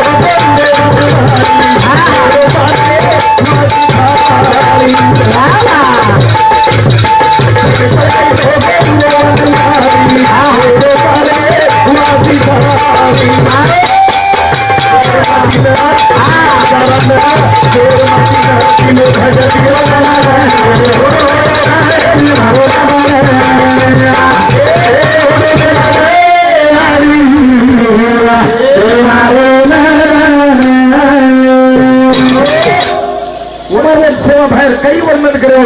Okay. सेवा बाहेर काही वर्णन करे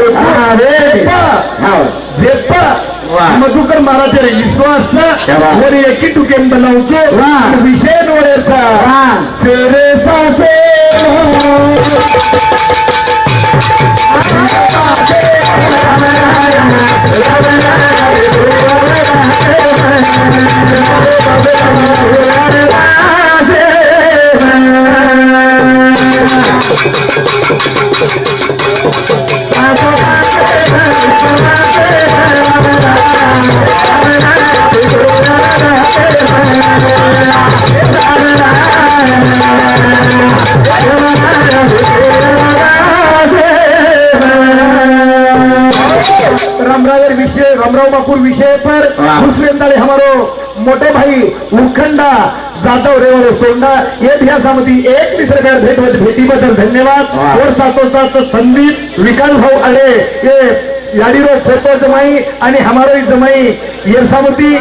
जेप्पा मधुकर महाराज विश्वास वर एकी टुकेन बनवतो विषय डोळ्याचा तेरे सासे रामराज विषय रामराव बापुर विषय पर खुशवेंदाळे हमारो मोटे भाई उखंडा जाधव रेवर सोंडा ये ध्यासामध्ये एक दुसऱ्या भेट भेटीबद्दल धन्यवाद. और साथोसाथ संदीप विकास भाऊ अडे ये याडीरो फोटो जमाई आणि हमारो जमाई येरसामती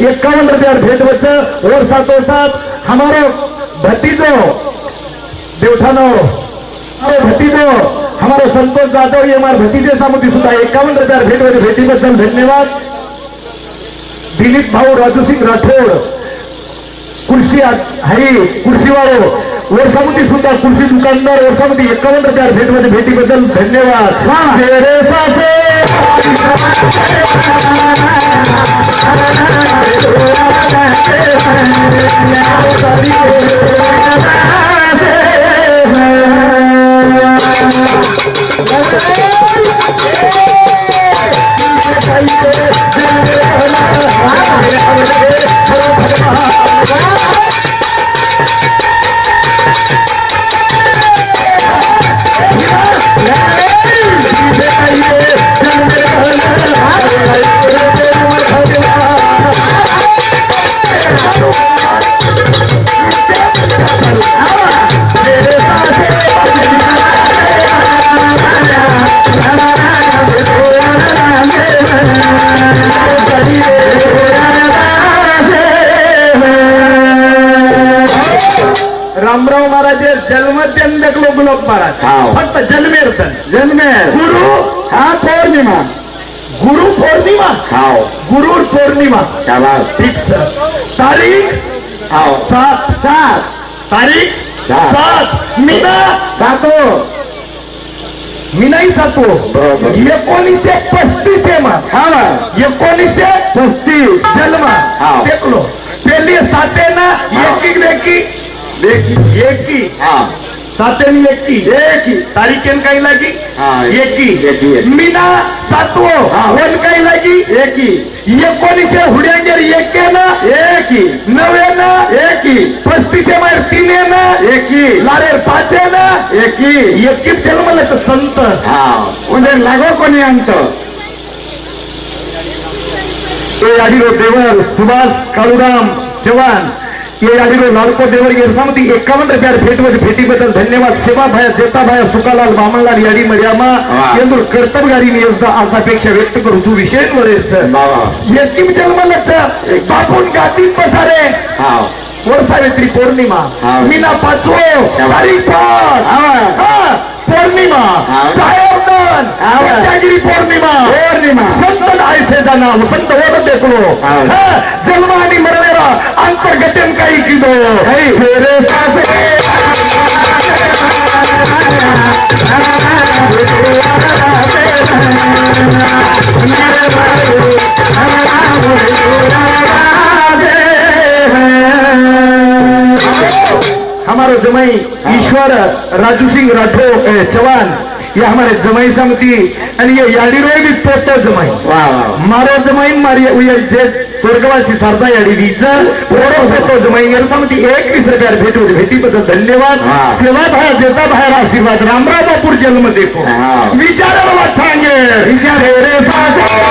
इक्यावन रुपया भेट बच्च और साथोसाथ हमारो भतीजो देवठानो भतीजो हमारो संतोष जाधव ये हमारे भतीजे सामती सुद्धा एकावन्न हजार भेट भेटीबद्दल धन्यवाद. दिलीप भाऊ राजू सिंग राठोड कृषी हरी कृषीवाळो वर्षामध्ये सुद्धा कृषी दुकानदार वर्षामध्ये एकावन्न हजार भेटमध्ये भेटीबद्दल धन्यवाद महाराज हाव. फक्त जन्मेरतन जन्मे गुरु। हा पौर्णिमा। गुरु पौर्णिमा? हाव गुरु पौर्णिमा। ठीक सर। तारीख? हाव सात। सात। तारीख? सात. सात। मीना? सातो। मीनाही बरोबर. एकोणीसशे पस्तीस मा हा एकोणीसशे पस्तीस। जन्म. देखलो। पेली साते ना हाव. एकी एकी देखी। एकी। हा। सातेनी एकी. एकी. तारीखेन काही लागी? हा. एकी एकी, एकी. मीना सातवो. हा. वन काही लागी? एकी. एकोणीसशे हुड्यांजर एके ना एकी. नवे ना एकी. पस्तीसशे मार तीने ना एकी. लारेर पाचे ना एकी एकीच जन्मला तर संत. हा. म्हणजे लागो कोणी आमचं ये आडिरो देवर सुभाष काळूराम चव्हाण ये लालको देवर गिरसामती एकावन्न हजार भेटमध्ये भेटीबद्दल धन्यवाद। सेवा भाया जेता भाया सुकालाल बामणलाल याडी मर्यामा वा. ಎಂದು कर्तव्यगारी नियोजन आशापेक्षा व्यक्त करू। तू विषय वरेस बाबा। यतीम जन्मलच बापून गातीत बसारे हा। वर सावित्री पौर्णिमा. मीना पाचवो शाबास. तारीख पाच। पौर्णिमा. सत्यागिरी पौर्णिमा। पौर्णिमा। संत आयसेचा नाम संत ओढत देखलो जन्म आणि मरणारा अंतर्गतन काही. तेरे सासे हमारो जमाई ईश्वर राजू सिंह राठौर चौहान ये हमारे जमाई समती आणि ये याडी रोय भी पोत जमाई मारो जमाई मारी ये जे स्वर्गवासी सरदा याडी बीच ओरो पोतो जमाई यार समती एक वीस रुपयार भेटू भेटी बद्दल धन्यवाद. सेवा बाहेर देता बाहेर आशीर्वाद रामराव बापूर जन्म देखो। हा. विचारायला वाट सांगे। विचारे रे सातवा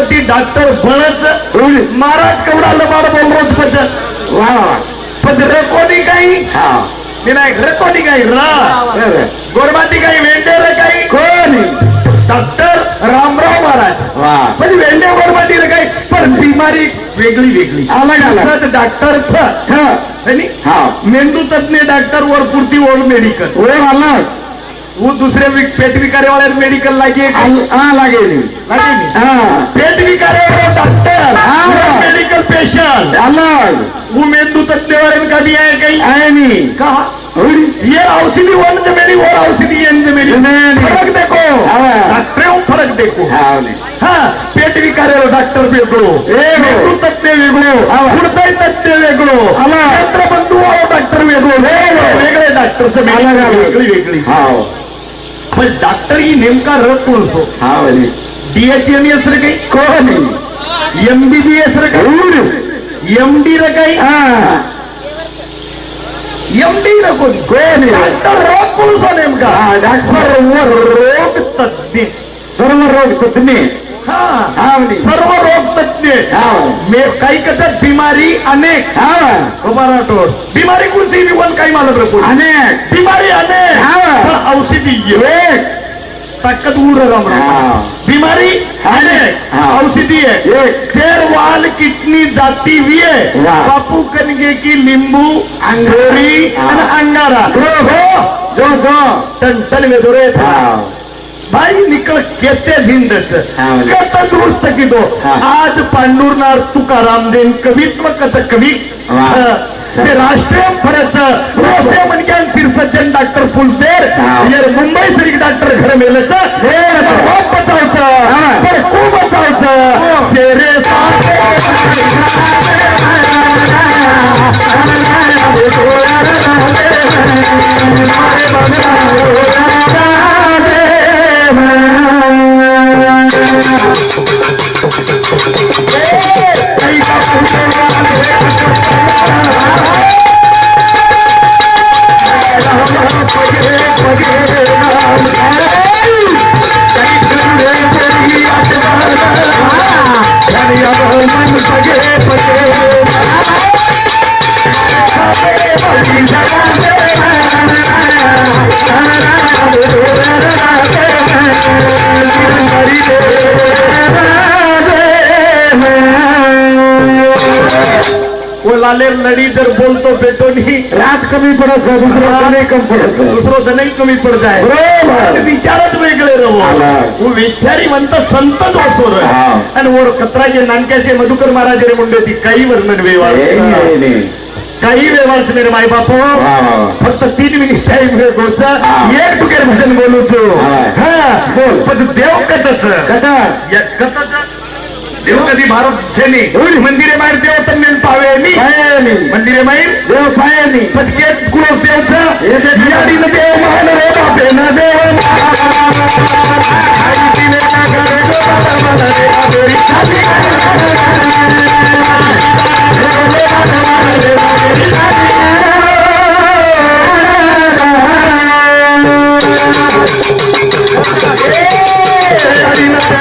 कधी डॉक्टर बनत महाराज केवढा लबाड बोल रोज पचत वा. पण रेकोनी काही? विनायक रेकोनी काही रा. गोरबाती काही वेंडेर काही? कोणी? डॉक्टर रामराव महाराज. वा. पण वेंडे गोरबाती काही? पण बिमारी वेगळी वेगळी. अलग अलग डॉक्टर हा. मेंदू तज्ञ डॉक्टर वर पुरती ओल्ड मेडिकल. ओ अलग वो दुसरे पेट विकारे वाले मेडिकल लागे हा लागेल लागे नहीं? हा पेट विकारे वाले डॉक्टर हाँ। मेडिकल पेशेंट अलग वो मेंदू तज्ञ वाले का भी है कहीं आहे नी कहा होईल. ये औषधि वन से मेरी और औषधि ये से मेरी नहीं, नहीं। फर्क देखो हाँ। डॉक्टरों फर्क देखो हा. हाँ पेट विकारे डॉक्टर वेगळो वेगळो. मेंदू तज्ञ वेगळो हाँ. हृदय तज्ञ वेगळो. नेत्रबंधू डॉक्टर वेगळो वेगळे डॉक्टर. वेगळी वेगळी हा पण डॉक्टर ही नेमका रस कोणतो हा नी. डीएचएमएस रे काही कोणी एमबीबीएस रे काही एमडी रे काही हा एमडी रे कोण कोणी डॉक्टर रोग कोणतो नेमका हा, डॉक्टर. सर्व रोग तज्ञ सर्व रोग तज्ञ हा हा नी. सर्व रोग तज्ञ हा मे काही कसं बिमारी अनेक. हा मराठोड बिमारी कोणती? बी वन काही मला रे कोण अनेक. बिमारी अनेक. हा. पण औषधी एक. ताकद उर हा बिमारी अनेक. हा. औषधी आहे एक. शेर वाल किडनी जाती विये. बापू कनगे की लिंबू अंगोरी. हा. आणि अंगारा. हो जो जो. टन वेदोरे हा भाई निकल केते झिंदच. हा. कत दुरुस्त की दो हा. आज पांडुरनाथ तुकाराम देन कवित्व कसं कवी. ते राष्ट्रीय फरच रोसे मनक्यान सिरसज्जन डॉक्टर फुलसेर हा. यार मुंबई सरी डॉक्टर घर मेलच खूप बचावचं हा. पण खूप बचावचं शेरे वो लाले लड़ी जर बोलतो बेटो नहीं रात कमी पडत दुसरं कमी कम पडत दुसरं धनही कमी पड जाय बरोबर. विचारच वेगळे रहो. वो विचारी म्हणतो संत हा. आणि वर कत्राचे नानक्याचे मधुकर महाराज रे म्हणले ती काही वर्णन व्यवहार नाही, नाही. काही व्यवहार मेरे माय बापू. फक्त तीन मिनिट टाइम हा. एक तुकेर भजन बोलू तू हा. बोल. पण देव कथच कसा कथच देव कधी भारत छेनी मंदिरे बाहेर देव तर नेल पावे मी। पायानी। मंदिरे बाहेर देव पायानी। पटके कुळस देवचं याडीनं देव महान रे बापेनं देव।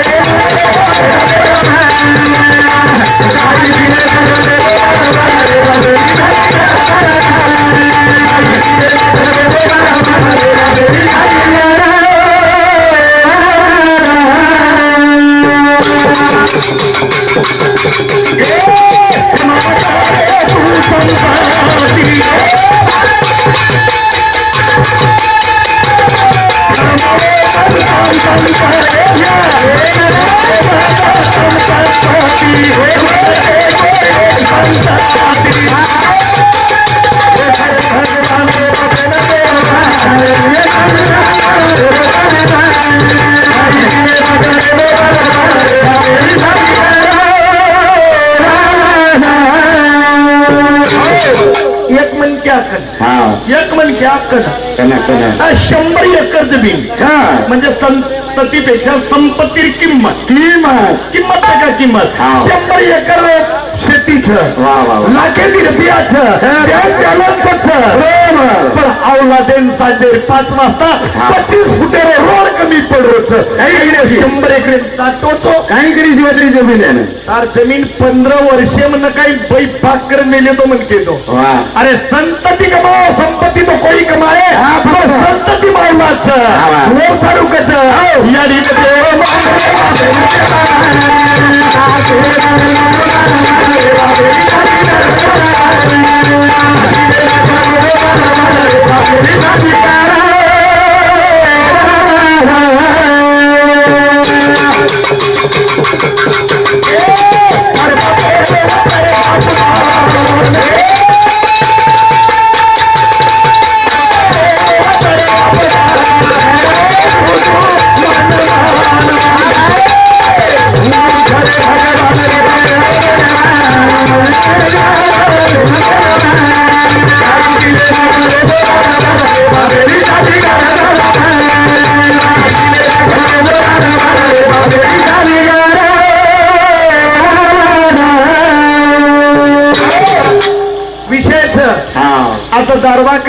एक की हा एक मन की हा, शंभर एकर जमीन. हा. म्हणजे संततीपेक्षा संपत्ती किंमत. किंमत. किंमत का किंमत. शंभर एकर शेतीचं. वा वा वा. लाखेती रुपयाचं पण अवलादेन साजे पाच वाजता. पच्चीस फुटेर रोड कमी पडवत शंभर एकरे दाटवतो काही करी शिवाजी जमीन आहे तार जमीन पंधरा वर्षे म्हणणं काही बाई पाकर मेले तो म्हणते तो अरे संतती कमाओ संपत्ती तो कोई कमाए हा, संतती मावलाच वा. सारू कच या विषयच ハハハ。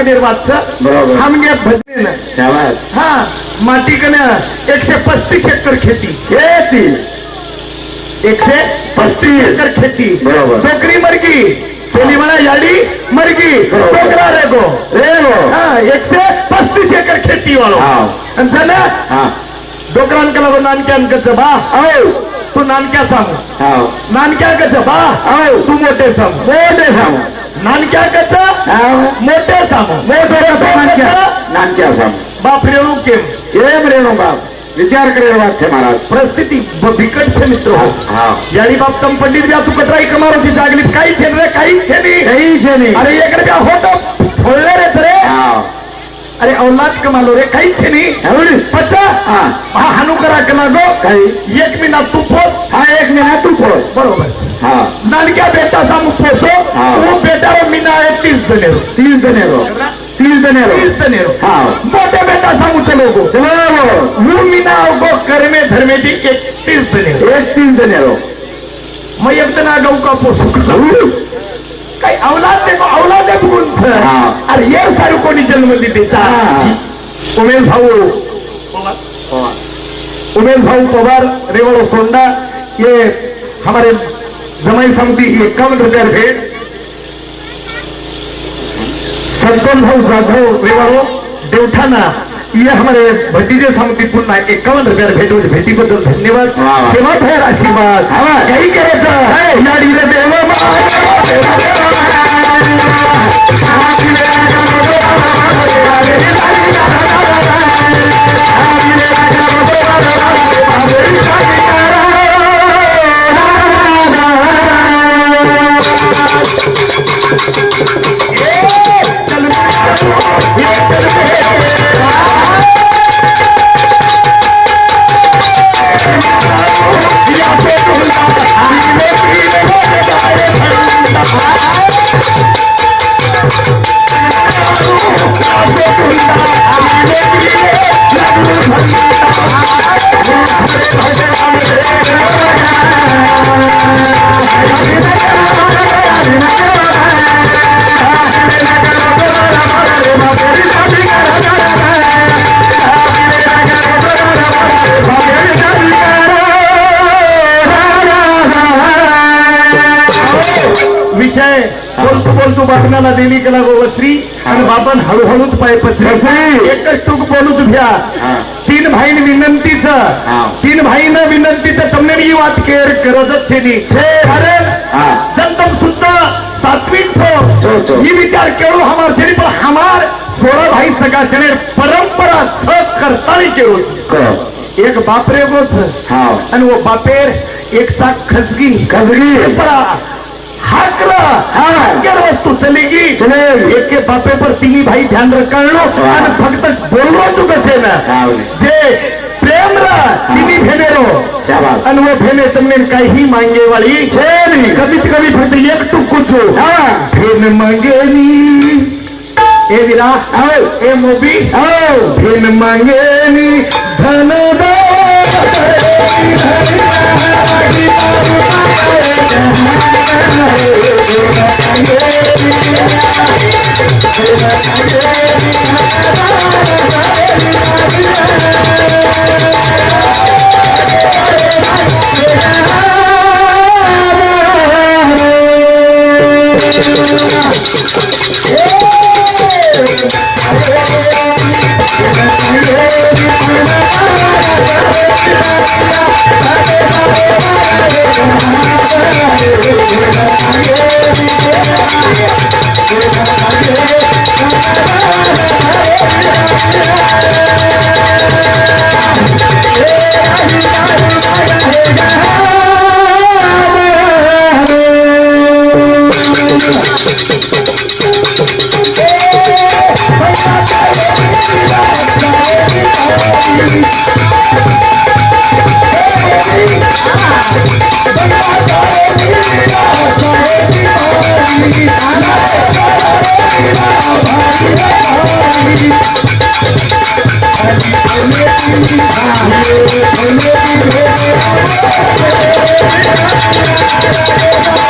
हमने भजनेनं. शाबास हा माटिकनं एकशे पस्तीस एकर खेती. खेती. एकशे पस्तीस एकर खेती. डोकरी मरगी. कोणी म्हणा याडी मरगी. डोकरा रे गो रे गो हा एकशे पस्तीस एकर खेती वालो. हा. आणि झालं? हा. डोकरान कला नानक्यान कसं बा. औ तू नानक्या सांग. हा नानक्या कसं बा. औ तू मोठे सांग. मोठे सांग. नानक्या कसा मोठ्या सामान मोठ्या बाप रेणू केम केम रेणू बाप. विचार करेल वाटते महाराज. परिस्थिती बिकट मित्र हो. यानी बाप तम पंडित भी तू कचरा एक ती जागली काही छेन रे काही छेनी काही छेनी अरे एकडे का होतं. थोडले रे रे अरे औलाद कमालो रे काहीच नाही। पत्ता हनुकरा कमालो काही। एक महिना तू फोस। हा एक महिना तू फोस। बरोबर। नलक्या बेटा सामू फोसो। तू बेटा मीना आहे तीस जनेरो तीस जनेरो मोठ्या बेटा चलो गो गो कर्मे धर्मे जनेरो जनेरो गौ का काही औलाद औलाद गुंच हा. अरे ये सारू कोणी जन्म दिलेचा हा. उमेश भाऊ. उमेश भाऊ पवार रेवड़ो सोंडा ये हमारे जमाई समिति की इक्यावन रुपया भेंट संतोष भाऊ जाधव रेवड़ो देवठाना ये हमारे भतीजे समिती पुन्हा एकावन्न रुपया भेट होती. भेटीबद्दल धन्यवाद. सेवा ठेर आशीर्वाद. काही करायचं. देव बोलतो बापणाला देवी कला गोवस्त्री आणि बापन हळूहळूच पाय पसरी एकच टूक बोलूच घ्या. तीन भाई विनंतीच. तीन भाईन विनंतीच तमने मी वाद केअर करतच त्यांनी जनतम सुद्धा सात्विक थो ही विचार केळू हमार शरी पण हमार सोळा भाई सगळा सेने परंपरा स करता केळू. एक बापरे बोच आणि व बापेर एकचा खजगी. खजगी. हाकला हांगर वस्तु चलेगी। चलेगी। एक के बापे पर तीन भाई ध्यान रखना और भक्त बोलवा तू कसे ना? जे प्रेम रा तिनी भेनेरो आणि वो भेने तुमने काही मांगे वाली कमीत कमी फक्त एक टुकू भेन मांगेनी मोबी। भेन मांगेनी धन I'm દો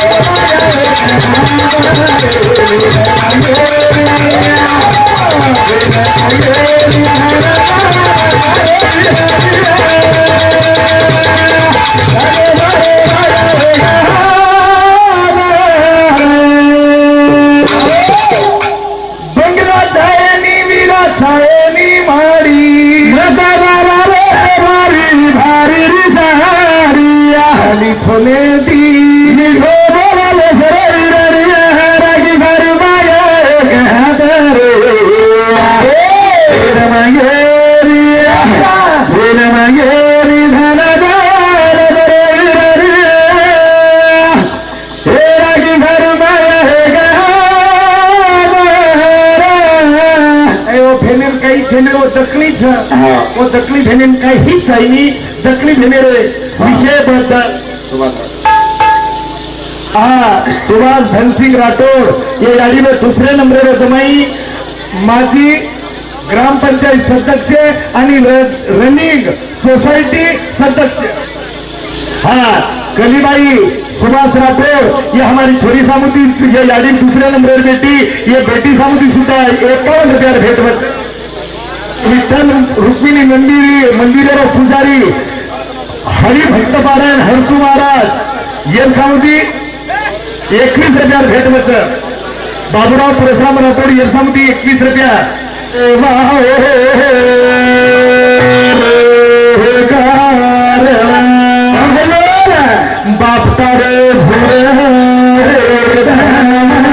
બંગલા हा. वो दखली फेनेर काही ही नाही दखली फेनेर विषयबद्दल सुभाष। हा सुभाष धनसिंग राठोड ये गाडी में दुसरे नंबर वर जमाई। माजी ग्रामपंचायत सदस्य आणि र- रनिंग सोसायटी सदस्य। हाँ कलीबाई सुभाष राठौर ये हमारी छोरी सामुदी ये यादी दूसरे नंबर बेटी ये बेटी सामुदी सुद्धा एकावन्न रुपया भेट विठ्ठल रुक्मिणी मंदिरी मंदिरावर पुजारी हरिभक्त पारायण हरसू महाराज ये एकवीस हजार भेट मत बाबूराव परशुराम राठोड ये सामुदी एकवीस रुपया. हो, हो, हो, बापता रे तारे